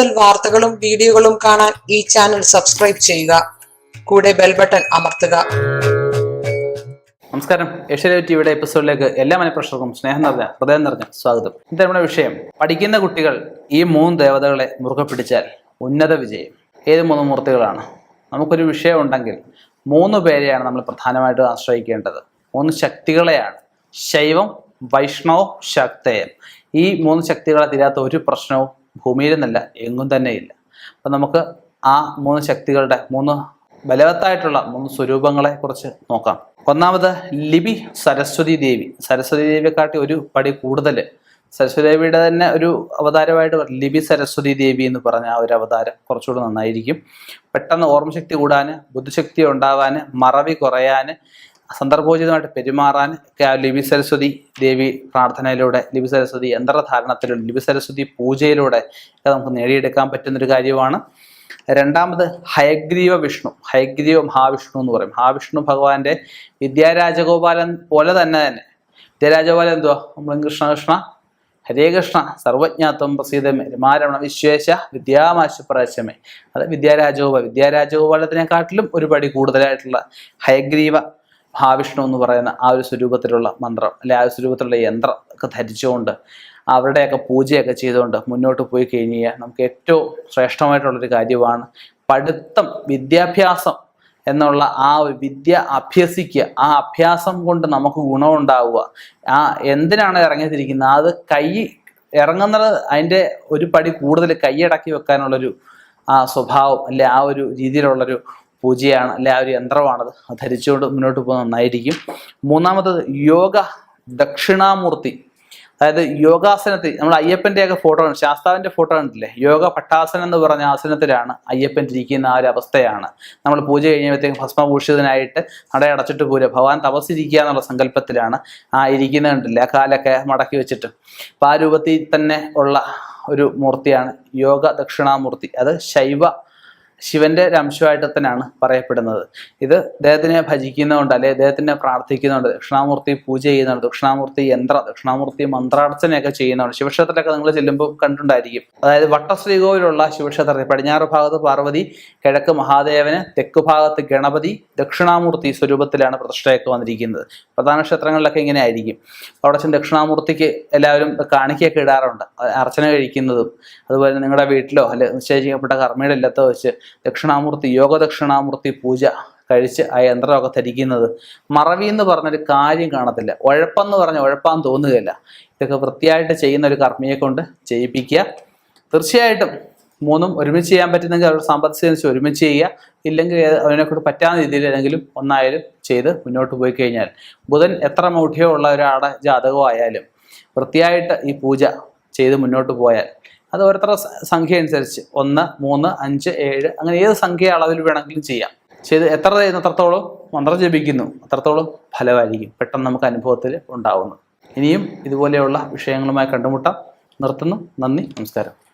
കൂടുതൽ വാർത്തകളും വീഡിയോകളും കാണാൻ ഈ ചാനൽ സബ്സ്ക്രൈബ് ചെയ്യുക. കൂടെ ബെൽ ബട്ടൺ അമർത്തുക. നമസ്കാരം. ഏഷ്യ ടിവിയുടെ എപ്പിസോഡിലേക്ക് എല്ലാ മനഃപ്രശ്നർക്കും സ്നേഹം നിറഞ്ഞ ഹൃദയം നിറഞ്ഞ സ്വാഗതം. ഇന്നത്തെ നമ്മുടെ വിഷയം പഠിക്കുന്ന കുട്ടികൾ ഈ മൂന്ന് ദേവതകളെ മുറുകെ പിടിച്ചാൽ ഉന്നത വിജയം. ഏത് മൂന്ന് മൂർത്തികളാണ്? നമുക്കൊരു വിഷയം ഉണ്ടെങ്കിൽ മൂന്ന് പേരെയാണ് നമ്മൾ പ്രധാനമായിട്ട് ആശ്രയിക്കേണ്ടത്. മൂന്ന് ശക്തികളെയാണ്. ശൈവം വൈഷ്ണവം ശക്തയം ഈ മൂന്ന് ശക്തികളെ തീരാത്ത ഒരു പ്രശ്നവും ഭൂമിയിൽ നിന്നല്ല എങ്ങും തന്നെയില്ല. അപ്പം നമുക്ക് ആ മൂന്ന് ശക്തികളുടെ മൂന്ന് ബലവത്തായിട്ടുള്ള മൂന്ന് സ്വരൂപങ്ങളെ കുറിച്ച് നോക്കാം. ഒന്നാമത് ലിപി സരസ്വതി ദേവി. സരസ്വതി ദേവിയെക്കാട്ടി ഒരു പടി കൂടുതൽ. സരസ്വതി ദേവിയുടെ തന്നെ ഒരു അവതാരമായിട്ട് ലിപി സരസ്വതി ദേവി എന്ന് പറഞ്ഞ ആ ഒരു അവതാരം കുറച്ചുകൂടെ നന്നായിരിക്കും. പെട്ടെന്ന് ഓർമ്മശക്തി കൂടാൻ ബുദ്ധിശക്തി ഉണ്ടാവാൻ മറവി കുറയാന് സന്ദർഭോചിതമായിട്ട് പെരുമാറാൻ ലിപി സരസ്വതി ദേവി പ്രാർത്ഥനയിലൂടെ ലിപി സരസ്വതി യന്ത്രധാരണത്തിലൂടെ ലിപി സരസ്വതി പൂജയിലൂടെ നമുക്ക് നേടിയെടുക്കാൻ പറ്റുന്നൊരു കാര്യമാണ്. രണ്ടാമത് ഹയഗ്രീവ വിഷ്ണു ഹയഗ്രീവ മഹാവിഷ്ണു എന്ന് പറയും. മഹാവിഷ്ണു ഭഗവാന്റെ വിദ്യാരാജഗോപാലൻ പോലെ തന്നെ തന്നെ. വിദ്യാരാജഗോപാലൻ എന്തുവാ? നമ്മൾ കൃഷ്ണ കൃഷ്ണ ഹരേ കൃഷ്ണ സർവജ്ഞാത്വം പ്രസീതമേ രമാരമണ വിശ്വേശ വിദ്യാമാശ പരാശമേ അത് വിദ്യാരാജഗോപാൽ വിദ്യാരാജഗോപാലത്തിനെക്കാട്ടിലും ഒരു പടി കൂടുതലായിട്ടുള്ള ഹയഗ്രീവ മഹാവിഷ്ണു എന്ന് പറയുന്ന ആ ഒരു സ്വരൂപത്തിലുള്ള മന്ത്രം അല്ലെ ആ ഒരു സ്വരൂപത്തിലുള്ള യന്ത്രം ഒക്കെ ധരിച്ചുകൊണ്ട് അവരുടെയൊക്കെ പൂജയൊക്കെ ചെയ്തുകൊണ്ട് മുന്നോട്ട് പോയി കഴിഞ്ഞാൽ നമുക്ക് ഏറ്റവും ശ്രേഷ്ഠമായിട്ടുള്ളൊരു കാര്യമാണ് പഠിത്തം വിദ്യാഭ്യാസം എന്നുള്ള ആ വിദ്യ അഭ്യസിക്കുക. ആ അഭ്യാസം കൊണ്ട് നമുക്ക് ഗുണമുണ്ടാവുക. ആ എന്തിനാണ് ഇറങ്ങിത്തിരിക്കുന്നത്? അത് കൈ ഇറങ്ങുന്നത് അതിന്റെ ഒരു പടി കൂടുതൽ കൈയടക്കി വെക്കാനുള്ളൊരു ആ സ്വഭാവം അല്ലെ ആ ഒരു രീതിയിലുള്ളൊരു പൂജയാണ് അല്ലെ ആ ഒരു യന്ത്രമാണത്. ധരിച്ചുകൊണ്ട് മുന്നോട്ട് പോകുന്നത് നന്നായിരിക്കും. മൂന്നാമത്തത് യോഗ ദക്ഷിണാമൂർത്തി. അതായത് യോഗാസനത്തിൽ നമ്മൾ അയ്യപ്പന്റെയൊക്കെ ഫോട്ടോ ആണ് ശാസ്താവിന്റെ ഫോട്ടോ കണ്ടില്ലേ യോഗ പട്ടാസനം എന്ന് പറഞ്ഞ ആസനത്തിലാണ് അയ്യപ്പൻ ഇരിക്കുന്ന ആ ഒരു അവസ്ഥയാണ്. നമ്മൾ പൂജ കഴിഞ്ഞപ്പോഴത്തേക്കും ഭസ്മഭൂഷിതനായിട്ട് നടയടച്ചിട്ട് പോരുക. ഭഗവാൻ തപസ്സിരിക്കുക എന്നുള്ള സങ്കല്പത്തിലാണ് ആ ഇരിക്കുന്നത് കണ്ടില്ലേ ആ കാലൊക്കെ മടക്കി വെച്ചിട്ട്. അപ്പം ആ രൂപത്തിൽ തന്നെ ഉള്ള ഒരു മൂർത്തിയാണ് യോഗ ദക്ഷിണാമൂർത്തി. അത് ശൈവ ശിവന്റെ ഒരു പറയപ്പെടുന്നത്. ഇത് അദ്ദേഹത്തിനെ ഭജിക്കുന്നതുകൊണ്ട് അല്ലെ അദ്ദേഹത്തിനെ പ്രാർത്ഥിക്കുന്നുണ്ട് ദക്ഷിണാമൂർത്തി പൂജ ചെയ്യുന്നുണ്ട് ദക്ഷിണാമൂർത്തി യന്ത്ര ദക്ഷിണാമൂർത്തി മന്ത്രാർച്ചനയൊക്കെ ചെയ്യുന്നുണ്ട് ശിവക്ഷേത്രത്തിലൊക്കെ നിങ്ങൾ ചെല്ലുമ്പോൾ കണ്ടുണ്ടായിരിക്കും അതായത് വട്ടശ്രീകോവിലുള്ള ശിവക്ഷേത്രത്തിൽ പടിഞ്ഞാറ് ഭാഗത്ത് പാർവതി കിഴക്ക് മഹാദേവന് തെക്ക് ഭാഗത്ത് ഗണപതി ദക്ഷിണാമൂർത്തി സ്വരൂപത്തിലാണ് പ്രതിഷ്ഠയൊക്കെ വന്നിരിക്കുന്നത്. പ്രധാന ക്ഷേത്രങ്ങളിലൊക്കെ ഇങ്ങനെ ആയിരിക്കും. അവിടെ ചെന്ന് ദക്ഷിണാമൂർത്തിക്ക് എല്ലാവരും കാണിക്കൊക്കെ ഇടാറുണ്ട്. അർച്ചന കഴിക്കുന്നതും അതുപോലെ നിങ്ങളുടെ വീട്ടിലോ അല്ലെ നിശ്ചയിക്കപ്പെട്ട കർമ്മയുടെ ഇല്ലത്തോ വെച്ച് ദക്ഷിണാമൂർത്തി യോഗ ദക്ഷിണാമൂർത്തി പൂജ കഴിച്ച് ആ യന്ത്രമൊക്കെ ധരിക്കുന്നത് മറവി എന്ന് പറഞ്ഞൊരു കാര്യം കാണത്തില്ല. ഉഴപ്പെന്ന് പറഞ്ഞ ഉഴപ്പാൻ തോന്നുകയില്ല. ഇതൊക്കെ വൃത്തിയായിട്ട് ചെയ്യുന്ന ഒരു കർമ്മിയെ കൊണ്ട് ചെയ്യിപ്പിക്കുക. തീർച്ചയായിട്ടും മൂന്നും ഒരുമിച്ച് ചെയ്യാൻ പറ്റുന്നെങ്കിൽ അവരുടെ സാമ്പത്തിക ഒരുമിച്ച് ചെയ്യുക. ഇല്ലെങ്കിൽ അതിനെക്കൊണ്ട് പറ്റാത്ത രീതിയിൽ ഏതെങ്കിലും ഒന്നായാലും ചെയ്ത് മുന്നോട്ട് പോയി കഴിഞ്ഞാൽ. ബുധൻ എത്ര മൗഢ്യമുള്ള ഒരാളുടെ ജാതകമായാലും വൃത്തിയായിട്ട് ഈ പൂജ ചെയ്ത് മുന്നോട്ട് പോയാൽ അത് ഓരോരുത്തരുടെ സംഖ്യ അനുസരിച്ച് ഒന്ന് മൂന്ന് അഞ്ച് ഏഴ് അങ്ങനെ ഏത് സംഖ്യ അളവിൽ വേണമെങ്കിലും ചെയ്യാം. ചെയ്ത് എത്ര ചെയ്യുന്ന അത്രത്തോളം മന്ത്രം ജപിക്കുന്നു അത്രത്തോളം ഫലമായിരിക്കും പെട്ടെന്ന് നമുക്ക് അനുഭവത്തിൽ ഉണ്ടാവുന്നു ഇനിയും ഇതുപോലെയുള്ള വിഷയങ്ങളുമായി കണ്ടുമുട്ടാം. നിർത്തുന്നു. നന്ദി. നമസ്കാരം.